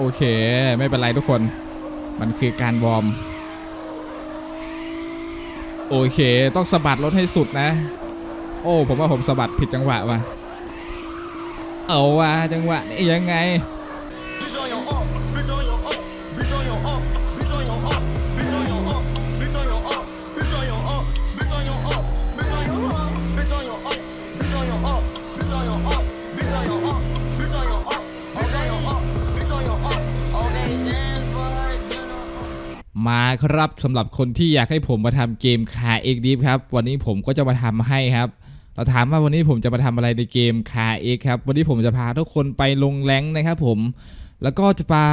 โอเค ไม่เป็นไรทุกคน มันคือการวอร์ม โอเค ต้องสะบัดรถให้สุดนะ โอ้ ผมว่าผมสะบัดผิดจังหวะว่ะ เอาว่ะจังหวะนี่ยังไง มาครับสำหรับคนที่อยากให้ผมมาทำเกมคาเอ็กดีฟครับ วันนี้ผมก็จะมาทำให้ครับ เราถามว่าวันนี้ผมจะมาทำอะไรในเกมคาเอ็กครับ วันนี้ผมจะพาทุกคนไปลงแรงนะครับผมแล้วก็จะพา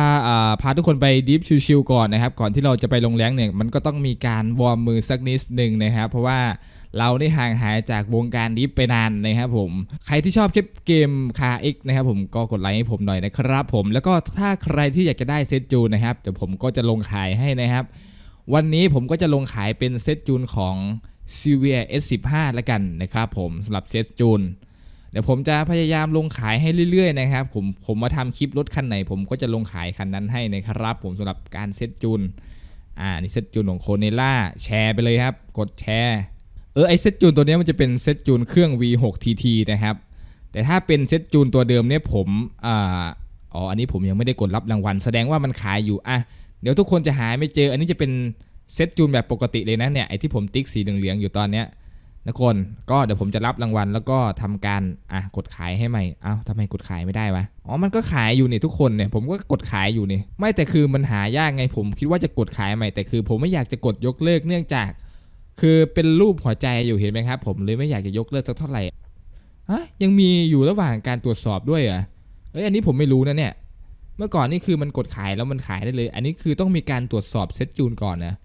พาทุกคนไปดิฟชิลๆก่อนนะครับ ก่อนที่เราจะไปลงแรงเนี่ยมันก็ต้องมีการวอร์มมือสักนิดหนึ่งนะครับ เพราะว่าเราได้ห่างหายจากวงการดิฟไปนานนะครับผม ใครที่ชอบคลิปเกมคาเอ็กนะครับผมก็กดไลค์ให้ผมหน่อยนะครับ ผมแล้วก็ถ้าใครที่อยากจะได้เซตจูนนะครับเดี๋ยวผมก็จะลงขายให้นะครับ วันนี้ผมก็จะลงขายเป็นเซตจูนของ c v i S15 แล้วกันนะครับผมสำหรับเซตจูนเดี๋ยวผมจะพยายามลงขายให้เรื่อยๆนะครับผมผมมาทำคลิปรถคันไหน ผมก็จะลงขายคันนั้นให้นะครับ ผมสำหรับการเซตจูนอ่านี่เซตจูนของโคเนล่าแชร์ไปเลยครับ กดแชร์เออไอเซตจูนตัวนี้มันจะเป็นเซตจูนเครื่อง V6 TT นะครับแต่ถ้าเป็นเซตจูนตัวเดิมเนี่ยผมอ่าอ๋ออันนี้ผมยังไม่ได้กดรับรางวัล แสดงว่ามันขายอยู่อะเดี๋ยวทุกคนจะหาไม่เจอ อันนี้จะเป็น เซตจูนแบบปกติเลยนะเนี่ยไอที่ผมติ๊กสีเหลืองๆอยู่ตอนเนี้ยนะคนก็เดี๋ยวผมจะรับรางวัลแล้วก็ทำการอะกดขายให้ใหม่เอ้าทำไมกดขายไม่ได้วะอ๋อมันก็ขายอยู่นี่ทุกคนเนี่ยผมก็กดขายอยู่นี่ไม่แต่คือมันหายากไงผมคิดว่าจะกดขายใหม่แต่คือ ผมไม่อยากจะกดยกเลิกเนื่องจาก คือเป็นรูปหัวใจอยู่เห็นไหมครับ ผมเลยไม่อยากจะยกเลิกสักเท่าไหร่ฮะยังมีอยู่ระหว่างการตรวจสอบด้วยเหรอเอ้ยอันนี้ผมไม่รู้นะเนี่ย เมื่อก่อนนี่คือมันกดขายแล้วมันขายได้เลย อันนี้คือต้องมีการตรวจสอบเซตจูนก่อนนะ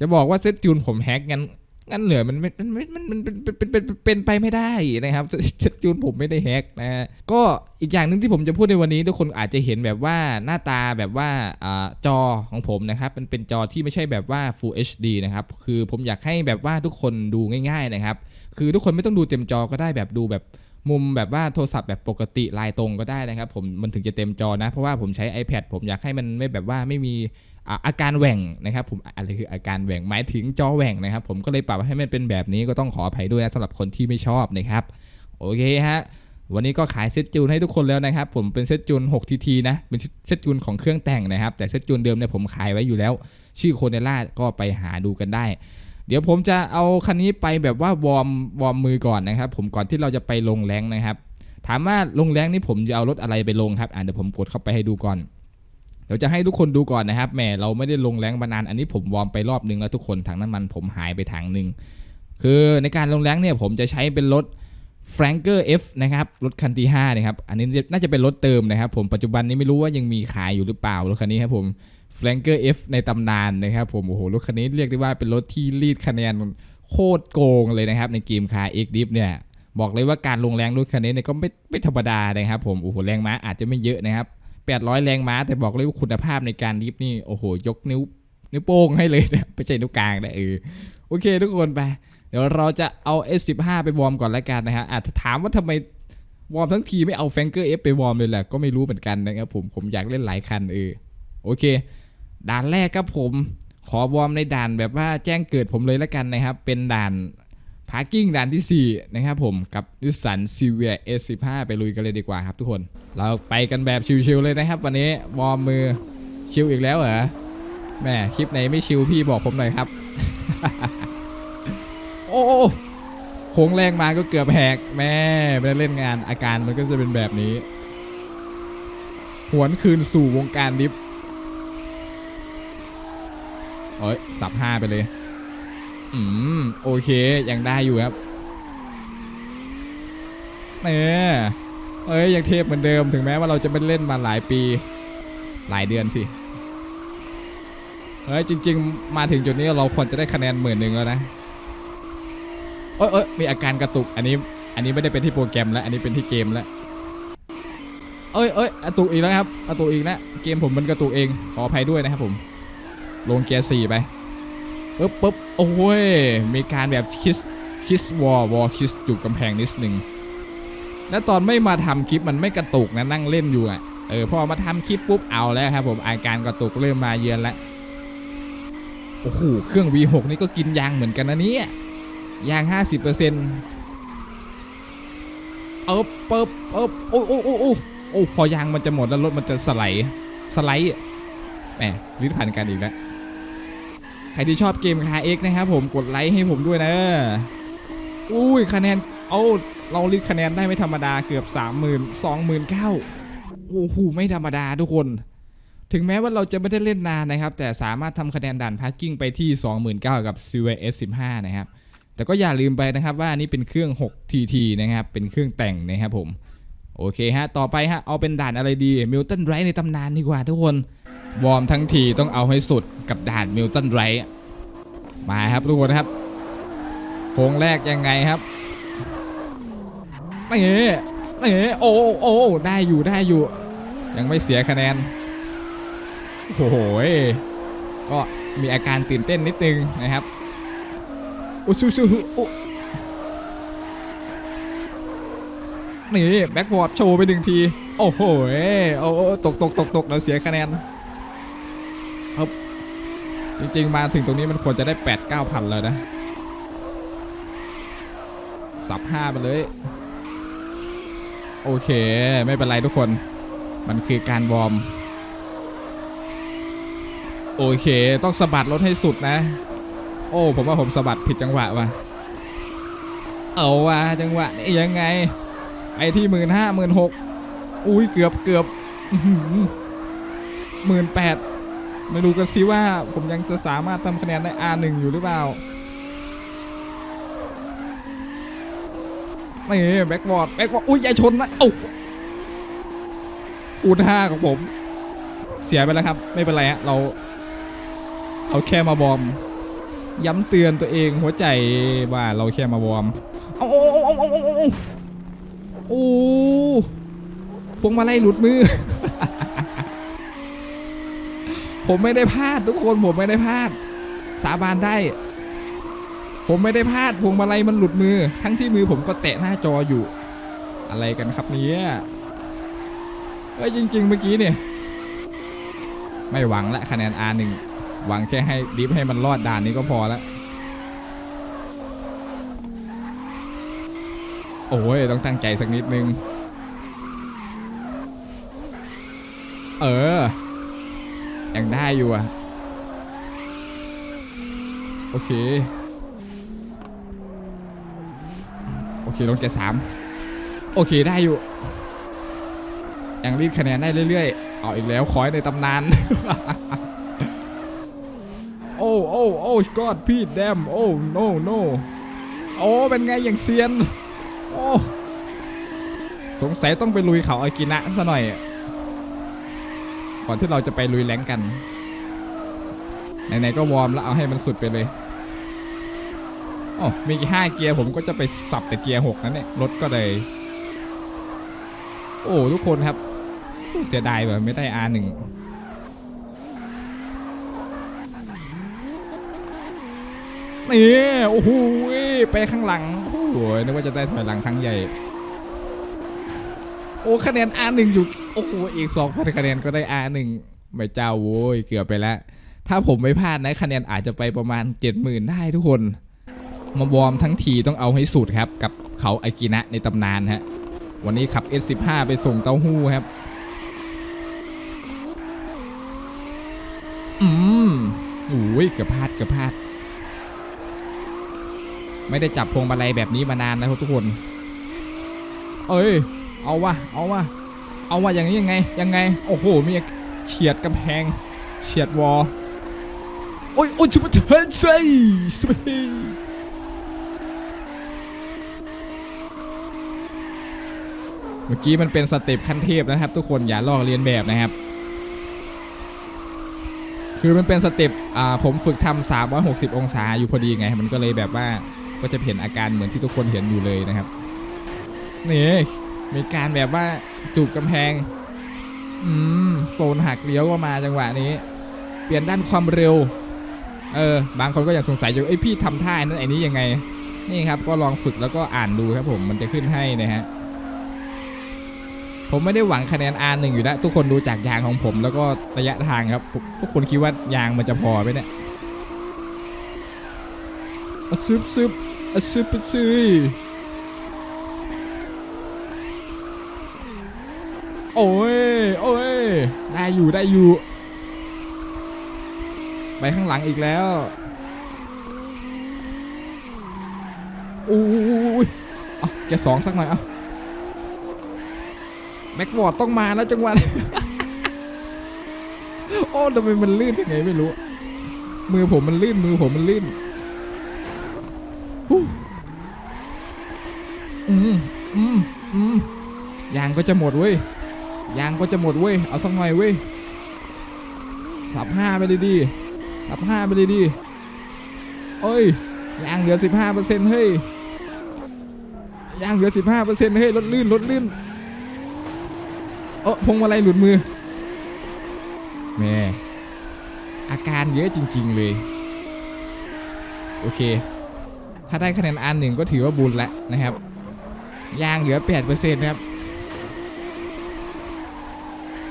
จะบอกว่าเซตจูนผมแฮกงั้นงั้นเหลือมันมันมันมันมันเป็นเป็นเป็นเป็นไปไม่ได้นะครับเซตจูนผมไม่ได้แฮกนะฮะก็อีกอย่างหนึ่งที่ผมจะพูดในวันนี้ทุกคนอาจจะเห็นแบบว่าหน้าตาแบบว่าอ่าจอของผมนะครับมันเป็นจอที่ไม่ใช่แบบว่า Full HD นะครับคือผมอยากให้แบบว่าทุกคนดูง่าย ๆนะครับ คือทุกคนไม่ต้องดูเต็มจอก็ได้แบบดูแบบ มุมแบบว่าโทรศัพท์แบบปกติลายตรงก็ได้นะครับผมมันถึงจะเต็มจอนะ เพราะว่าผมใช้ iPad ผมอยากให้มันไม่แบบว่าไม่มีอาอาการแหว่งนะครับผมอะไรคืออาการแหว่งหมายถึงจอแหว่งนะครับ ผมก็เลยปรับให้มันเป็นแบบนี้ก็ต้องขออภัยด้วยนะสำหรับคนที่ไม่ชอบนะครับโอเคฮะวันนี้ก็ขายเซตจูนให้ทุกคนแล้วนะครับ ผมเป็นเซตจูน 6TT นะเป็นเซตจูนของเครื่องแต่งนะครับ แต่เซตจูนเดิมเนี่ยผมขายไว้อยู่แล้ว ชื่อโคเนล่าก็ไปหาดูกันได้ เดี๋ยวผมจะเอาคันนี้ไปแบบว่าวอร์มวอร์มมือก่อนนะครับ ผมก่อนที่เราจะไปลงแรงนะครับ ถามว่าลงแรงนี่ผมจะเอารถอะไรไปลงครับอ่าเดี๋ยวผมกดเข้าไปให้ดูก่อน เดี๋ยวจะให้ทุกคนดูก่อนนะครับแหมเราไม่ได้ลงแรงมานาน อันนี้ผมวอร์มไปรอบนึงแล้วทุกคนถังน้ำมันผมหายไปถังหนึ่งคือในการลงแรงเนี่ยผมจะใช้เป็นรถ f r a n k e r F นะครับ รถคันที่5นะครับ อันนี้น่าจะเป็นรถเติมนะครับ ผมปัจจุบันนี้ไม่รู้ว่ายังมีขายอยู่หรือเปล่ารถคันนี้ครับผม f r a n k e r F ในตำนานนะครับผมโอ้โหรถคันนี้เรียกได้ว่าเป็นรถที่รีดคะแนนโคตรโกงเลยนะครับ ในเกมคาเอ็กดิฟเนี่ยบอกเลยว่าการลงแรงรถคันนี้เนี่ยก็ไม่ไม่ธรรมดานะครับผมโอ้โหแรงม้าอาจจะไม่เยอะนะครับ 800 แรงม้า แต่บอกเลยว่าคุณภาพในการดิฟนี่โอ้โหยกนิ้วนิ้วโป้งให้เลยนะไม่ใช่นิ้วกลางนะเออโอเค ทุกคนไป เดี๋ยวเราจะเอา S15 ไปวอร์มก่อนแล้วกันนะฮะอาจจะถามว่าทำไมวอร์มทั้งทีไม่เอาแฟงเกอร์ F ไปวอร์มเลยแหละก็ไม่รู้เหมือนกันนะครับผมผมอยากเล่นหลายคันเออโอเค ด่านแรกครับผม ขอวอร์มในด่านแบบว่าแจ้งเกิดผมเลยแล้วกันนะครับ เป็นด่านพาร์กิ้งด่านที่ 4 นะครับผมกับนิสสันซีเวีย S15 ไปลุยกันเลยดีกว่าครับทุกคน เราไปกันแบบชิวๆเลยนะครับ วันนี้วอร์มมือชิวอีกแล้วเหรอแม่คลิปไหนไม่ชิวพี่บอกผมหน่อยครับโอ้โอ้โค้งแรงมาก็เกือบแหกแม่ไม่ได้เล่นงานอาการมันก็จะเป็นแบบนี้ หวนคืนสู่วงการดิฟเอ้ยสับห้าไปเลย อืม โอเค ยังได้อยู่ครับเนี่เอ้ย ยังเทพเหมือนเดิมถึงแม้ว่าเราจะไม่เล่นมาหลายปี หลายเดือนสิ เฮ้ย จริง ๆ มาถึงจุดนี้เราควรจะได้คะแนนหมื่นหนึ่งแล้วนะเอ้ยเอ้ยมีอาการกระตุก อันนี้ อันนี้ไม่ได้เป็นที่โปรแกรมแล้ว อันนี้เป็นที่เกมแล้วเอ้ยเอ้ยกระตุกอีกแล้วครับกระตุกอีกแล้วเกมผมมันกระตุกเอง ขออภัยด้วยนะครับผม ลงเกียร์สี่ไปปึ๊บปึ๊บโอ้ย มีการแบบคิสคิสวอลวอลคิสจุกกำแพงนิดนึงแล้วตอนไม่มาทำคลิปมันไม่กระตุกนะนั่งเล่นอยู่อะเออพอมาทำคลิปปุ๊บเอาแล้วครับผมอาการกระตุกเริ่มมาเยือนแล้วโอ้โหเครื่อง V6 นี่ก็กินยางเหมือนกันนะเนี่ยยาง 50%เเอบเปิบเอบโอ้โอ้โอ้โอ้โอ้พอยางมันจะหมดแล้วรถมันจะสไลด์สไลด์แหมลิ้นพันกันอีกแล้ว ใครที่ชอบเกมคาเอ็กนะครับผมกดไลค์ให้ผมด้วยนะอุ้ยคะแนนเอาเราลิดคะแนนได้ไม่ธรรมดาเกือบ 3 0 0 0 0 29,000โอ้โหไม่ธรรมดาทุกคน ถึงแม้ว่าเราจะไม่ได้เล่นนานนะครับ แต่สามารถทำคะแนนด่านพาร์กิ้งไปที่ 29,000 กับ c w s 15นะครับ แต่ก็อย่าลืมไปนะครับว่าอันนี่เป็นเครื่อง 6 TT นะครับ เป็นเครื่องแต่งนะครับผม โอเคฮะ ต่อไปฮะ เอาเป็นด่านอะไรดีมิลตันไรในตำนานดีกว่าทุกคน วอร์มทั้งทีต้องเอาให้สุดกับด่านมิลตันไรมาครับทุกคนครับโค้งแรกยังไงครับเอ๋เอ๋โอ้โอ้ได้อยู่ได้อยู่ ยังไม่เสียคะแนนโอ้โหก็มีอาการตื่นเต้นนิดนึงนะครับโอ้ซูซูโอ้นี่แบ็กวอร์ดโชว์ไปหนึ่งที โอ้โหโอ้ตกตกตกตกเราเสียคะแนน ครับจริงๆ มาถึงตรงนี้มันควรจะได้8 9พันแล้วนะ สับห้าไปเลย โอเค ไม่เป็นไรทุกคน มันคือการวอร์ม โอเค ต้องสะบัดรถให้สุดนะ โอ้ ผมว่าผมสะบัดผิดจังหวะว่ะ เอาว่ะจังหวะนี่ยังไง ไอที่หมื่นห้าหมื่นหกอุ้ยเกือบเกือบหมื่นแปด ไม่รู้กันสิว่าผมยังจะสามารถทำคะแนนได้ R1 อยู่หรือเปล่านี่แบ็กบอร์ดแบ็กบอร์ดอุ้ยอย่าชนนะเอ้าคูณห้าของผม เสียไปแล้วครับ ไม่เป็นไรฮะเราเราแค่มาบอม ย้ำเตือนตัวเองหัวใจว่าเราแค่มาบอมเอาเอาเอาเอาเอาเอาเอาโอ้พวงมาลัยหลุดมือ ผมไม่ได้พลาดทุกคนผมไม่ได้พลาด สาบานได้ ผมไม่ได้พลาดพวงมาลัยมันหลุดมือ ทั้งที่มือผมก็แตะหน้าจออยู่ อะไรกันครับเนี่ยเอ้ยจริง ๆ เมื่อกี้เนี่ย ไม่หวังละคะแนน R1 หวังแค่ให้ดิฟให้มันรอดด่านนี้ก็พอล้วโอ้ยต้องตั้งใจสักนิดนึง เออ งได้อยู่อะโอเค โอเคลงเจ็ดสามโอเคได้อยู่ ยังรีดคะแนนได้เรื่อยๆ เอาอีกแล้วคอยในตำนาน โอ้โอ้โอ้กอดพี่แดมโอ้โนโนโอ้เป็นไงอย่างเซียน โอ้ สงสัยต้องไปลุยเขาอากินะซะหน่อย ก่อนที่เราจะไปลุยแรงกัน ไหนๆก็วอร์มแล้วเอาให้มันสุดไปเลยโอ้มีห้าเกียร์ผมก็จะไปสับแต่เกียร์หกนั่นเนี่ยรถก็เลย โอ้ทุกคนครับ เสียดายแบบไม่ได้ R1 นี่โอ้โหไปข้างหลังโอ้โหนึกว่าจะได้ถอยหลังครั้งใหญ่ โอ้คะแนน R1 อยู่โอ้โหอีก2,000คะแนนก็ได้ R1 ไม่เจ้าโว้ยเกือบไปแล้ว ถ้าผมไม่พลาดนะคะแนนอาจจะไปประมาณ 70,000 ได้ทุกคน มาวอร์มทั้งทีต้องเอาให้สุดครับ กับเขาอากินะในตำนานฮะ วันนี้ขับ S15 ไปส่งเต้าหู้ครับ อืมโอ้ยเกือบพลาดเกือบพลาด ไม่ได้จับพวงมาลัยแบบนี้มานานนะครับทุกคน เอ้ย เอาวะเอาวะเอาวะอย่างนี้ยังไงยังไงโอ้โหมีเฉียดกำแพงเฉียดวอลโอ้ยโอ้ยชุบเทนเซสเปเมื่อกี้มันเป็นสเต็ปขั้นเทพนะครับ ทุกคนอย่าลอกเลียนแบบนะครับ คือมันเป็นสเต็ปอ่าผมฝึกทำ360 องศาอยู่พอดีไง มันก็เลยแบบว่าก็จะเห็นอาการเหมือนที่ทุกคนเห็นอยู่เลยนะครับนี่ มีการแบบว่าจูบกำแพง อืมโซนหักเลี้ยวก็มาจังหวะนี้ เปลี่ยนด้านความเร็ว เออ บางคนก็ยังสงสัยอยู่ไอพี่ทำท่านั้นไอ้นี้ยังไง นี่ครับก็ลองฝึกแล้วก็อ่านดูครับผมมันจะขึ้นให้นะฮะ ผมไม่ได้หวังคะแนน R1 อยู่แล้วทุกคนดูจากยางของผมแล้วก็ระยะทางครับ ทุกคนคิดว่ายางมันจะพอไหมเนี่ยอะซึบซึบอะซึบซึย โอ้ยโอ้ยได้อยู่ได้อยู่ ไปข้างหลังอีกแล้วอู้ยเอาแกสองสักหน่อยเอาแบ็กวอร์ดต้องมาแล้วจังหวะโอ้ทำไมมันลื่นยังไงไม่รู้ มือผมมันลื่นมือผมมันลื่นอืมอืมอืมยางก็จะหมดเว้ย ยางก็จะหมดเว้ย เอาสักหน่อยเว้ยสับห้าไปเลยดีสับห้าไปเลยดีเอ้ย ยางเหลือสิบห้าเปอร์เซ็นต์เฮ้ย ยางเหลือสิบห้าเปอร์เซ็นต์เฮ้ย รถลื่น รถลื่น เออพวงมาลัยหลุดมือ แม่ อาการเยอะจริง ๆ เลย โอเค ถ้าได้คะแนนอันหนึ่งก็ถือว่าบุญแล้วนะครับ ยางเหลือ8%นะครับ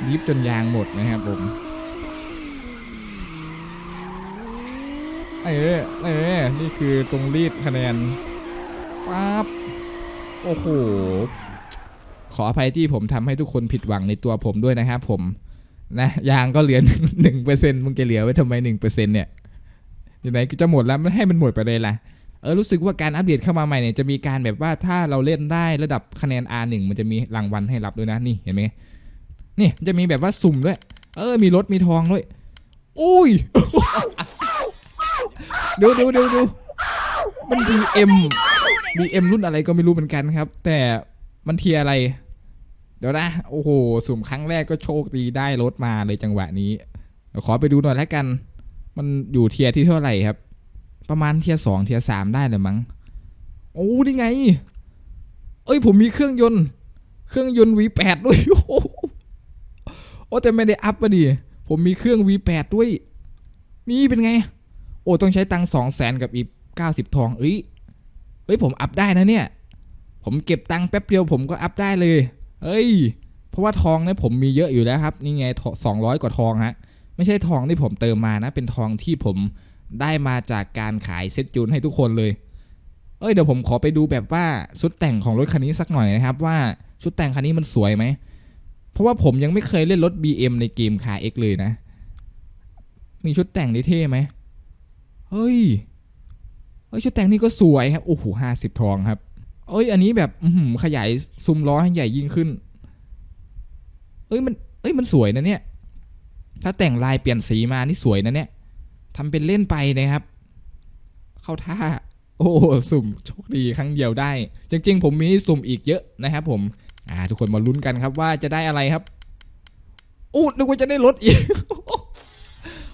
ยิบจนยางหมดนะครับผม เออเออนี่คือตรงรีดคะแนนปั๊บโอ้โห ขออภัยที่ผมทำให้ทุกคนผิดหวังในตัวผมด้วยนะครับผม นะยางก็เหลือหนึ่งเปอร์เซ็นต์มึงจะเหลือไว้ทำไมหนึ่งเปอร์เซ็นต์เนี่ยยังไงก็จะหมดแล้วไม่ให้มันหมดไปเลยล่ะเออรู้สึกว่าการอัปเดตเข้ามาใหม่เนี่ยจะมีการแบบว่าถ้าเราเล่นได้ระดับคะแนน R1 มันจะมีรางวัลให้รับด้วยนะนี่เห็นไหม นี่จะมีแบบว่าสุ่มด้วย เออ มีรถมีทองด้วย อุ้ยดูดูดูดูมัน BM BM รุ่นอะไรก็ไม่รู้เหมือนกันครับ แต่มันเทียอะไร เดี๋ยวนะ โอ้โห สุ่มครั้งแรกก็โชคดีได้รถมาเลยจังหวะนี้ ขอไปดูหน่อยแล้วกัน มันอยู่เทียที่เท่าไหร่ครับ ประมาณเทียสองเทียสามได้เลยมั้ง โอ้นี่ไง เอ้ยผมมีเครื่องยนต์ เครื่องยนต์ V8 ด้วยโอ้โห อ้แต่ไม่ได้อัพมาดิ ผมมีเครื่อง V8 ด้วย นี่เป็นไง โอ้ต้องใช้ตังค์สองแสนกับอีกเก้าสิบทอง เอ้ยเอ้ยผมอัพได้นะเนี่ย ผมเก็บตังค์แป๊บเดียวผมก็อัพได้เลย เอ้ย เพราะว่าทองเนี่ยผมมีเยอะอยู่แล้วครับ นี่ไงสองร้อยกว่าทองฮะ ไม่ใช่ทองที่ผมเติมมานะ เป็นทองที่ผมได้มาจากการขายเซ็ตจูนให้ทุกคนเลย เอ้ยเดี๋ยวผมขอไปดูแบบว่าชุดแต่งของรถคันนี้สักหน่อยนะครับว่าชุดแต่งคันนี้มันสวยไหม เพราะว่าผมยังไม่เคยเล่นรถ BM ในเกมคาเอ็กเลยนะ มีชุดแต่งนี่เท่ไหม เฮ้ย เฮ้ยชุดแต่งนี่ก็สวยครับ โอ้โหห้าสิบทองครับ เอ้ย อันนี้แบบอื้อหือขยายซุ้มล้อให้ใหญ่ยิ่งขึ้น เอ้ยมันเอ้ยมันสวยนะเนี่ย ถ้าแต่งลายเปลี่ยนสีมานี่สวยนะเนี่ยทำเป็นเล่นไปนะครับ เข้าท่าโอ้โหสุ่มโชคดีครั้งเดียวได้ จริงๆ ผมมีสุ่มอีกเยอะนะครับผม อ่าทุกคนมาลุ้นกันครับว่าจะได้อะไรครับอู้นึกว่าจะได้รถอีก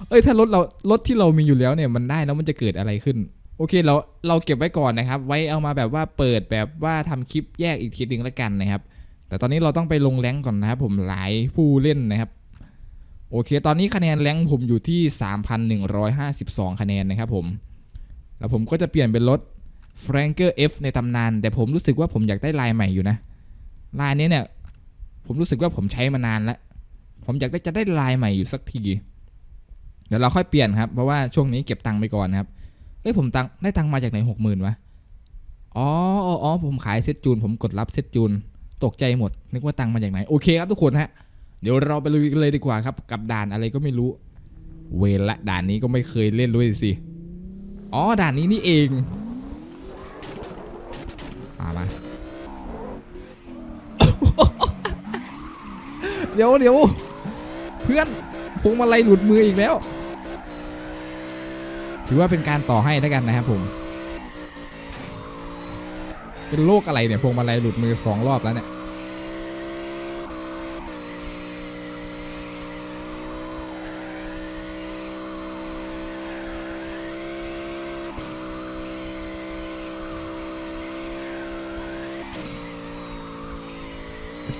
เอ้ยถ้ารถเรารถที่เรามีอยู่แล้วเนี่ยมันได้แล้วมันจะเกิดอะไรขึ้น โอเคเราเราเก็บไว้ก่อนนะครับ ไว้เอามาแบบว่าเปิดแบบว่าทำคลิปแยกอีกทีหนึ่งล้วกันนะครับ แต่ตอนนี้เราต้องไปลงแรงก่อนนะครับผมหลายผู้เล่นนะครับโอเค ตอนนี้คะแนนแรงผมอยู่ที่ 3,152 คะแนนนะครับผม แล้วผมก็จะเปลี่ยนเป็นรถ f r a n k e r F ในตำนาน แต่ผมรู้สึกว่าผมอยากได้ลายใหม่อยู่นะ ลายนี้เนี่ย ผมรู้สึกว่าผมใช้มานานแล้ว ผมอยากได้จะได้ลายใหม่อยู่สักที เดี๋ยวเราค่อยเปลี่ยนครับ เพราะว่าช่วงนี้เก็บตังค์ไปก่อนนะครับ เอ้ยผมตังได้ตังค์มาจากไหนหกหมื่นวะ อ๋ออ๋อผมขายเซตจูน ผมกดรับเซตจูน ตกใจหมด นึกว่าตังค์มาจากไหน โอเคครับทุกคนฮะ เดี๋ยวเราไปลุยกันเลยดีกว่าครับ กับด่านอะไรก็ไม่รู้ เวรละด่านนี้ก็ไม่เคยเล่นด้วยสิ อ๋อด่านนี้นี่เองมามา เดี๋ยวเดี๋ยวเพื่อนพวงมาลัยหลุดมืออีกแล้ว ถือว่าเป็นการต่อให้แล้วกันนะครับผม เป็นโรคอะไรเนี่ยพวงมาลัยหลุดมือสองรอบแล้วเนี่ย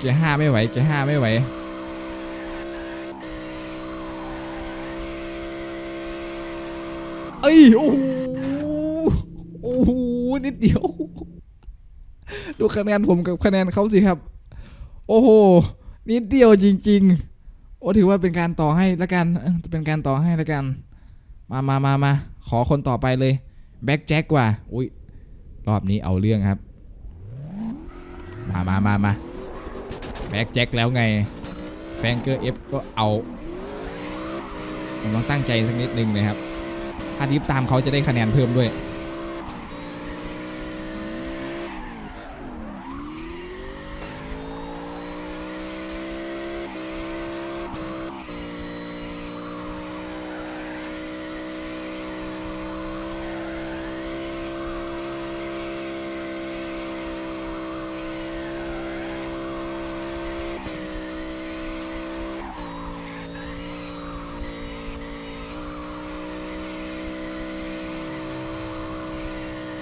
เกียร์ห้าไม่ไหวเกียร์ห้าไม่ไหวเอ้ยโอ้โหโอ้โหนิดเดียว ดูคะแนนผมกับคะแนนเขาสิครับ โอ้โหนิดเดียวจริง ๆ โอ้ถือว่าเป็นการต่อให้ละกันเออเป็นการต่อให้ละกัน มามามามาขอคนต่อไปเลยแบ็กแจ็คว่ะอุ้ยรอบนี้เอาเรื่องครับ มามามามา แบ็กแจ็คแล้วไง แฟงเกอร์เอฟก็เอาผมต้องตั้งใจสักนิดนึงนะครับ ถ้าดิฟตามเขาจะได้คะแนนเพิ่มด้วย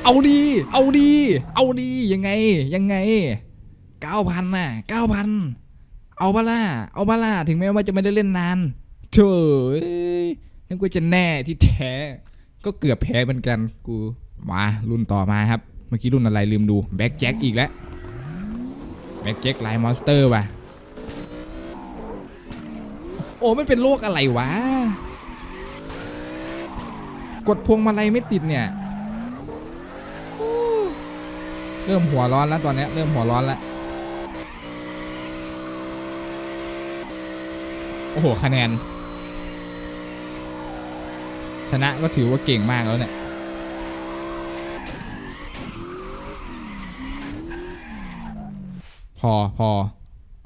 เอาดี เอาดี เอาดียังไง ยังไงเก้าพันน่ะเก้าพันเอาบ้าล่าเอาบ้าล่าถึงแม้ว่าจะไม่ได้เล่นนานเฉยนึกว่าจะแน่ที่แท้ ก็เกือบแพ้เหมือนกันกูมารุ่นต่อมาครับ เมื่อกี้รุ่นอะไรลืมดูแบ็กแจ็คอีกแล้วแบ็กแจ็คไลน์มอนสเตอร์ว่ะโอ้ไมันเป็นโรคอะไรวะ กดพวงมาลัยไม่ติดเนี่ย เริ่มหัวร้อนแล้วตอนนี้เริ่มหัวร้อนแล้วโอ้โหคะแนน ชนะก็ถือว่าเก่งมากแล้วเนี่ยพอพอ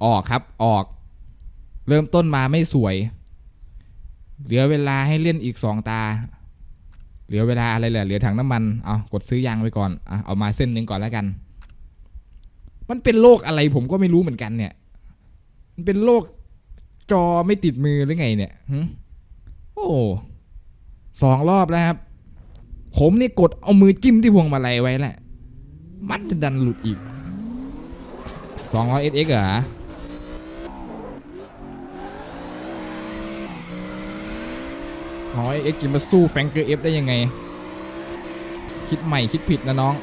ออกครับออก เริ่มต้นมาไม่สวย เหลือเวลาให้เล่นอีกสองตา เหลือเวลาอะไรแหละเหลือถังน้ำมันเอากดซื้อยางไปก่อนอะเอามาเส้นหนึ่งก่อนแล้วกัน มันเป็นโรคอะไรผมก็ไม่รู้เหมือนกันเนี่ย มันเป็นโรคจอไม่ติดมือหรือไงเนี่ยโอ้สองรอบแล้วครับ ผมนี่กดเอามือจิ้มที่พวงมาลัยไว้แหละ มันจะดันหลุดอีก200 SX เหรอ หอยเอ็กกินมาสู้แฟงเกอร์เอฟได้ยังไง คิดใหม่คิดผิดนะน้อง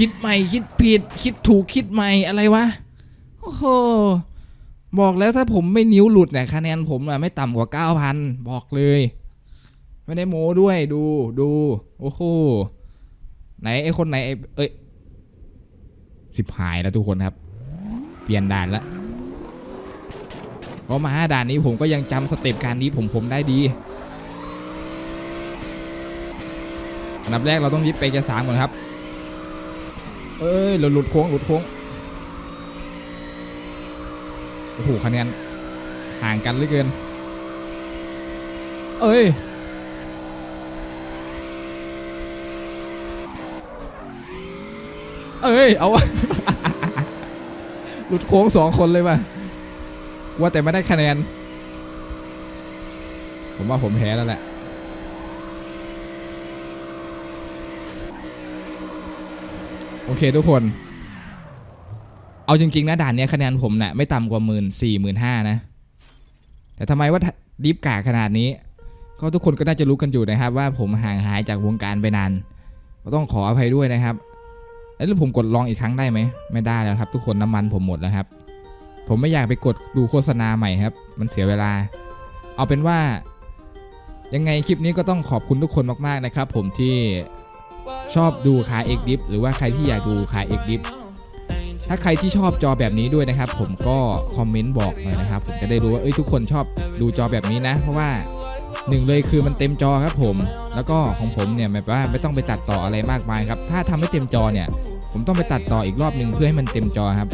คิดใหม่คิดผิด คิดถูกคิดใหม่อะไรวะ โอ้โห บอกแล้วถ้าผมไม่นิ้วหลุดเนี่ยคะแนนผมอะไม่ต่ำกว่า 9,000 บอกเลย ไม่ได้โม้ด้วยดูดู โอ้โห ไหนไอ้คนไหนไอเอ้ยสิบหายแล้วทุกคนครับ เปลี่ยนด่านละก็มาด่านนี้ผมก็ยังจำสเต็ปการนี้ผมผมได้ดีอันดับแรกเราต้องยึดไปจะสามก่อนครับ เอ้ยหลุดหลุดโค้งหลุดโค้งโอ้โหคะแนนห่างกันเหลือเกิน เอ้ยเอ้ย เอา หลุดโค้งสองคนเลยว่ะ ว่าแต่ไม่ได้คะแนน ผมว่าผมแพ้แล้วแหละ โอเคทุกคน เอาจริง ๆ นะด่านเนี้ยคะแนนผมเนะ่ะไม่ต่ำกว่าหมื่นสี่หมื่นห้านะ แต่ทำไมว่าดิฟกาขนาดนี้ ก็ทุกคนก็น่าจะรู้กันอยู่นะครับ ว่าผมห่างหายจากวงการไปนาน ก็ต้องขออภัยด้วยนะครับแล้วผมกดลองอีกครั้งได้ไหม ไม่ได้แล้วครับ ทุกคนน้ำมันผมหมดแล้วครับ ผมไม่อยากไปกดดูโฆษณาใหม่ครับ มันเสียเวลา เอาเป็นว่ายังไงคลิปนี้ก็ต้องขอบคุณทุกคนมากๆนะครับ ผมที่ ชอบดูคาเอ็กดิฟหรือว่าใครที่อยากดูคาเอ็กดิฟถ้าใครที่ชอบจอแบบนี้ด้วยนะครับ ผมก็คอมเมนต์บอกหน่อยนะครับ ผมจะได้รู้ว่าเอ้ยทุกคนชอบดูจอแบบนี้นะ เพราะว่าหนึ่งเลยคือมันเต็มจอครับผม แล้วก็ของผมเนี่ยแบบว่าไม่ต้องไปตัดต่ออะไรมากมายครับ ถ้าทำให้เต็มจอเนี่ย ผมต้องไปตัดต่ออีกรอบหนึ่งเพื่อให้มันเต็มจอครับ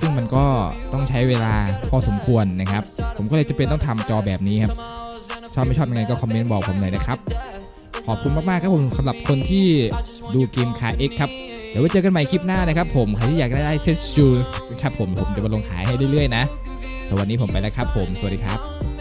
ซึ่งมันก็ต้องใช้เวลาพอสมควรนะครับ ผมก็เลยจะเป็นต้องทำจอแบบนี้ครับ ชอบไม่ชอบยังไงก็คอมเมนต์บอกผมหน่อยนะครับ ขอบคุณมากๆครับผมสำหรับคนที่ดูเกมคาเอ็กครับเดี๋ยวไว้เจอกันใหม่คลิปหน้านะครับผมใครที่อยากได้เซตจูนครับผมผมจะมาลงขายให้เรื่อยๆนะสวัสดีผมไปแล้วครับผมสวัสดีครับ